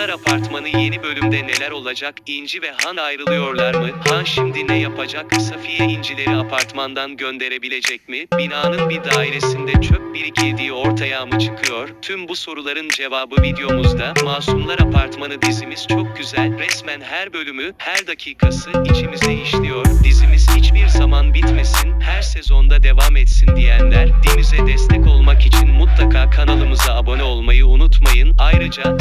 Masumlar Apartmanı yeni bölümde neler olacak? İnci ve Han ayrılıyorlar mı? Han şimdi ne yapacak? Safiye İncileri apartmandan gönderebilecek mi? Binanın bir dairesinde çöp birikildiği ortaya mı çıkıyor? Tüm bu soruların cevabı videomuzda. Masumlar Apartmanı dizimiz çok güzel. Resmen her bölümü, her dakikası içimize işliyor. Dizimiz hiçbir zaman bitmesin, her sezonda devam etsin diyenler, dimize destek olmak için mutlaka kanalımıza abone olmayı unutmayın. Ayrıca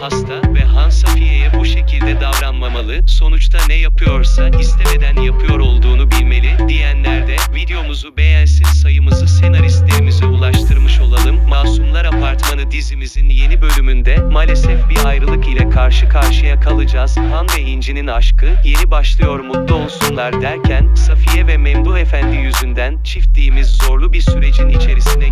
hasta ve Han Safiye'ye bu şekilde davranmamalı. Sonuçta ne yapıyorsa istemeden yapıyor olduğunu bilmeli diyenler de videomuzu beğensin sayımızı senaristlerimize ulaştırmış olalım. Masumlar Apartmanı dizimizin yeni bölümünde maalesef bir ayrılık ile karşı karşıya kalacağız. Han ve İnci'nin aşkı yeni başlıyor mutlu olsunlar derken Safiye ve Memduh Efendi yüzünden çiftliğimiz zorlu bir sürecin içerisine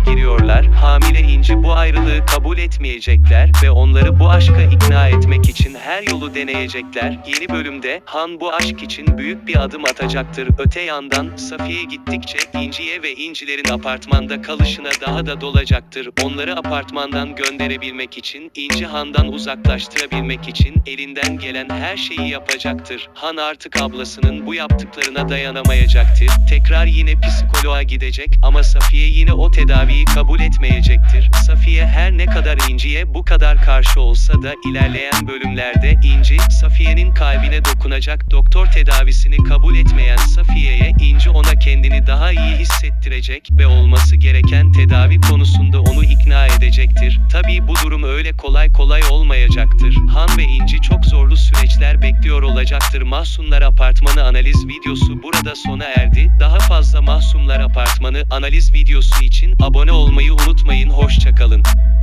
Hamile İnci bu ayrılığı kabul etmeyecekler ve onları bu aşka ikna etmek için her yolu deneyecekler. Yeni bölümde Han bu aşk için büyük bir adım atacaktır. Öte yandan Safiye gittikçe İnci'ye ve İncilerin apartmanda kalışına daha da dolacaktır. Onları apartmandan gönderebilmek için İnci Han'dan uzaklaştırabilmek için elinden gelen her şeyi yapacaktır. Han artık ablasının bu yaptıklarına dayanamayacaktır. Tekrar yine psikoloğa gidecek ama Safiye yine o tedaviyi kabul etmeyecektir. Safiye her ne kadar İnci'ye bu kadar karşı olsa da ilerleyen bölümlerde İnci, Safiye'nin kalbine dokunacak doktor tedavisini kabul etmeyen Safiye'ye İnci ona kendini daha iyi hissettirecek ve olması gereken tedavi konusunda onu ikna edecektir. Tabii bu durum öyle kolay kolay olmayacaktır. Han ve İnci çok zorlu süreçler bekliyor olacaktır. Mahsunlar Apartmanı analiz videosu burada sona erdi. Daha fazla Mahsunlar Apartmanı analiz videosu için abone olmayı unutmayın. Hoşçakalın.